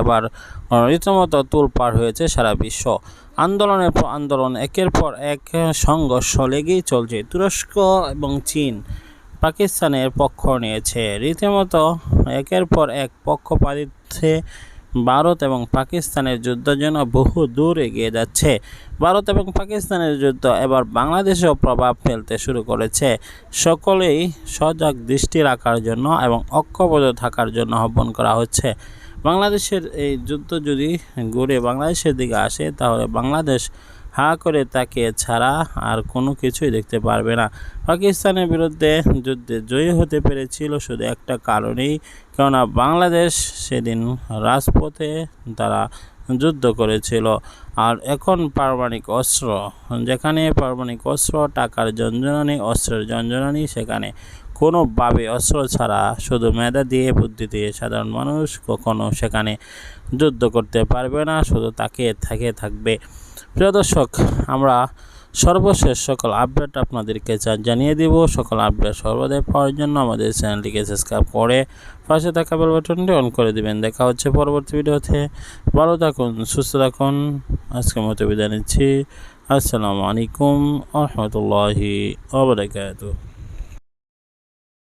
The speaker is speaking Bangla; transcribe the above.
এবার রীতিমতো তোলপাড় হয়েছে সারা বিশ্ব। আন্দোলনের পর আন্দোলন, একের পর এক সংঘর্ষ লেগেই চলছে। তুরস্ক এবং চীন পাকিস্তানের পক্ষ নিয়েছে। রীতিমতো একের পর এক পক্ষপাতিত্বে ভারত এবং পাকিস্তানের যুদ্ধ যেন বহু দূর এগিয়ে যাচ্ছে। ভারত এবং পাকিস্তানের যুদ্ধ এবার বাংলাদেশেও প্রভাব ফেলতে শুরু করেছে। সকলেই সজাগ দৃষ্টি রাখার জন্য এবং ঐক্যবদ্ধ থাকার জন্য আহ্বান করা হচ্ছে। বাংলাদেশের এই যুদ্ধ যদি ঘুরে বাংলাদেশের দিকে আসে, তাহলে বাংলাদেশ হা করে তাকে ছাড়া আর কোনো কিছুই দেখতে পারবে না। পাকিস্তানের বিরুদ্ধে যুদ্ধে জয়ী হতে পেরেছিল শুধু একটা কারণেই, কেননা বাংলাদেশ সেদিন রাজপথে তারা যুদ্ধ করেছিল। আর এখন পারমাণিক অস্ত্র, যেখানে পারমাণিক অস্ত্র, টাকার জঞ্জনানি অস্ত্রের জঞ্জনানি সেখানে কোনোভাবে অস্ত্র ছাড়া, শুধু মেধা দিয়ে, বুদ্ধি দিয়ে সাধারণ মানুষ কখনো সেখানে যুদ্ধ করতে পারবে না, শুধু তাকে থাকে থাকবে। প্রিয় দর্শক, আমরা সর্বশেষ সকল আপডেট আপনাদেরকে জানিয়ে দিব, সকল আপডেট সর্বদাই পাওয়ার জন্য আমাদের চ্যানেলটিকে সাবস্ক্রাইব করে পাশে থাকা বেল বাটনটি অন করে দিবেন। দেখা হচ্ছে পরবর্তী ভিডিওতে। ভালো থাকুন, সুস্থ থাকুন। আজকের মতো বিদায় নিচ্ছি। আসসালামু আলাইকুম রহমতুল্লাহি ওবরাকাতুহ